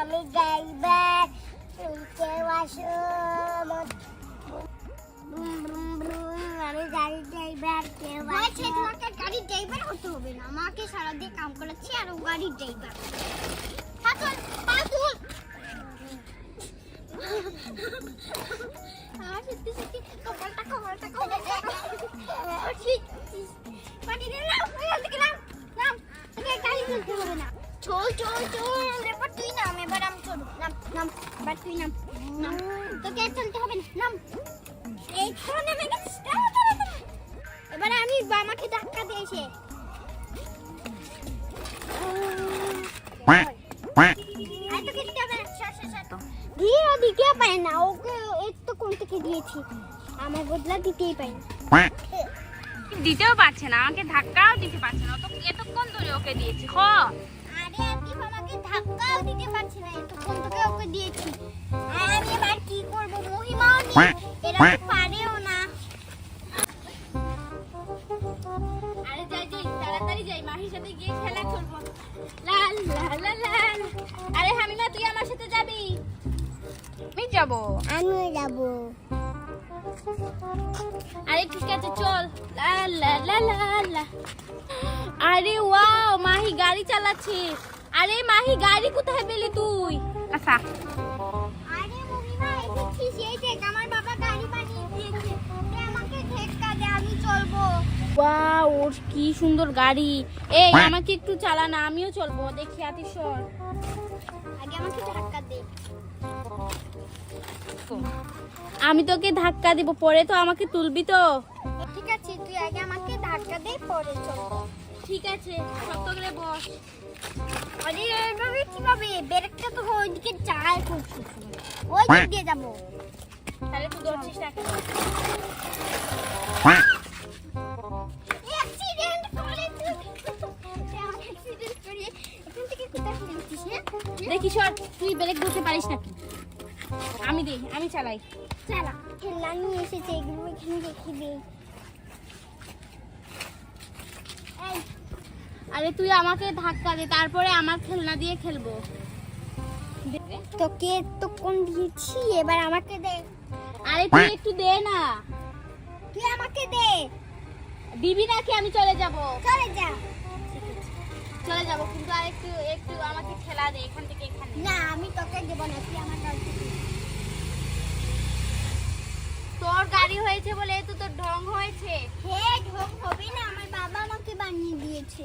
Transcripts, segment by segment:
আমি ড্রাইভার কেউ আসো আমি গাড়ির ড্রাইভার কেউ বলছে তোমাকে গাড়ির ড্রাইভার হতে হবে না। আমাকে সারা দিয়ে কাম করাচ্ছি আর ও গাড়ির ড্রাইভার হাতুল হাতুল আমার সত্যি সত্যি কপালটা কপালটা কপালটা পাটি দে নাম নাম নাম গাড়ি চলতে হবে না। চল চল চল। এবার তুই নাম এবার আমি চলবো নাম নাম এবার তুই নাম নাম। তোকে চলতে হবে না নাম। এই তো নেমে গেছিস দাঁড়া, দাঁড়া, দাঁড়া। এবার আমি আমাকে ধাক্কা দিয়েছে। না। সর, সর, সর। দিয়ে দিতে পারে না। ওকে এক তো কোন থেকে দিয়েছি। আমার বদলা দিতেই পারে না। দিতেও পারছে না। আমাকে ধাক্কাও দিতে পারছে না। অত এতক্ষণ ধরে ওকে দিয়েছি। খ আরে আকিব আমাকে ধাক্কাও দিতে পারছে না এতক্ষণ তোকে ওকে দিয়েছি। আর আমি এবার কি করব? মহিমাও নেই এরা পারেও না। আরে যাই যাই তাড়াতাড়ি যাই মাহির সাথে গিয়ে খেলা করব। লাল লাল লাল লাল আরে হামিমা তুই আমার সাথে যাবি? আমি যাব। আমিও যাব। আরে ঠিক আছে, চল। আরে ওয়াও, মাহি গাড়ি চালাচ্ছিস আরে মাহি, গাড়ি কোথায় পেলি তুই? আচ্ছা। ওয়াও ওর কি সুন্দর গাড়ি। এই আমাকে একটু চালা না আমিও চলবো। দেখি আতিশ্বর আগে আমাকে ধাক্কা দে। আমি তোকে ধাক্কা দিব পরে তো আমাকে তুলবি তো। ঠিক আছে তুই আগে আমাকে ধাক্কা দে পরে ঠিক আছে শক্ত করে বস। আরে এভাবে কীভাবে? ব্রেকটা তো ওইদিকে ওই দিক দিয়ে যাব। তাহলে তুই ধরছিস না দেখি সর তুই ব্রেক ধরতে পারিস নাকি? আমি দিই আমি চালাই। চালা খেলনা নিয়ে এসেছে এগুলো এখানে রেখে দে। আরে তুই আমাকে ধাক্কা দে তারপরে আমার খেলনা দিয়ে খেলব। তোকে তো কোন দিয়েছি এবার আমাকে দে। আরে তুই একটু দে না। তুই আমাকে দে। দিবি নাকি আমি চলে যাব। চলে যা। চলে যাব কিন্তু আর একটু একটু আমাকে খেলা দে এখান থেকে এখানে না আমি তোকে দেব না তুই আমার গাড়ি তোর গাড়ি হয়েছে বলে তো তোর ঢং হয়েছে। হে ঢোক হবে না আমার বাবা আমাকে বানিয়ে দিয়েছে।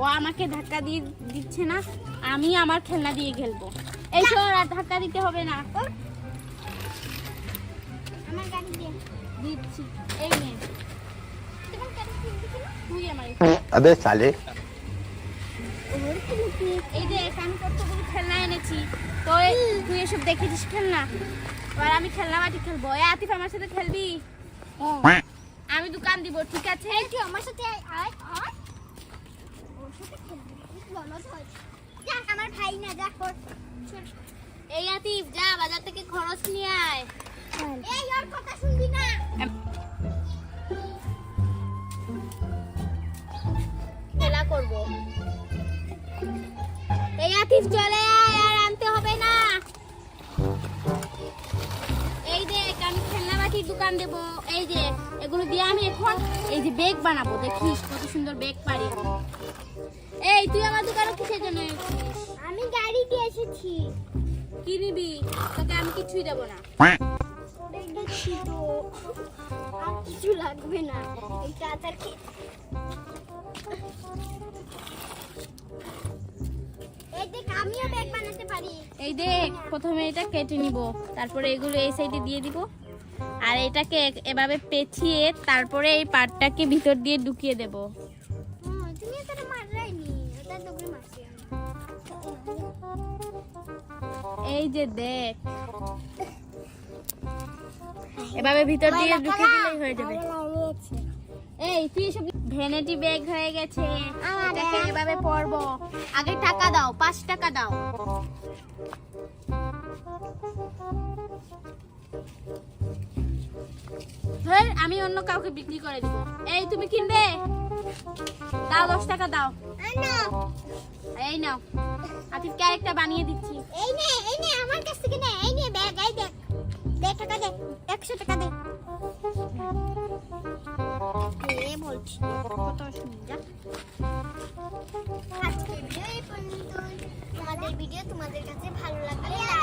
ও আমাকে ধাক্কা দিয়ে দিচ্ছে না আমি আমার খেলনা দিয়ে খেলব। এই আর ধাক্কা দিতে হবে না। আমার হ্যাঁ, আবে সালে এই যে আমি কতগুলো খেলনা এনেছি। তুই এসব দেখেছিস খেলনা? আমি খেলনা খেলব। এ আতিফ আমার সাথে খেলবি? হ্যাঁ। আমি দোকান দিব ঠিক আছে? তুই আমার সাথে আয় আয় ওর আমার ভাই না যা এই আতিফ যা বাজার থেকে খরচ নিয়ে আয়। এই ওর কথা শুনবি না। খেলা করব। এই আতিফ চলে আয় আর আনতে হবে না। এই দেখ আমি খেলনা বাটির দোকান দেব। এই যে এগুলো দিয়ে আমি এখন এই যে বেগ বানাবো। দেখিস কত সুন্দর বেগ পারি এই তুই আমার দোকানে কিসের জন্য আমি গাড়ি দিয়ে এসেছি। কি নিবি? তোকে আমি কিছুই দেবো না। Quack, পড়ে আর কিছু লাগবে না। এই দেখ আমিও ব্যাগ বানাতে পারি। এই দেখ প্রথমে এটা কেটে নিব। তারপরে এগুলো এই সাইডে দিয়ে দিব। আর এটাকে এভাবে পেঁচিয়ে তারপরে এই পাটটাকে ভিতর দিয়ে ঢুকিয়ে দেব। এই যে দেখ এভাবে ভিতর দিয়ে ঢুকিয়ে দিলেই হয়ে যাবে। এই তুই সব ভ্যানিটি ব্যাগ হয়ে গেছে। এটাকে এভাবে পরবো। আগে টাকা দাও পাঁচ টাকা দাও। ধর আমি অন্য কাউকে বিক্রি করে দিব। এই তুমি কিনবে? দাও দশ টাকা দাও। এই নাও আতিফকে আরেকটা বানিয়ে দিচ্ছি। এই নে এই নে। আজকের ভিডিও তোমাদের কাছে ভালো লাগলে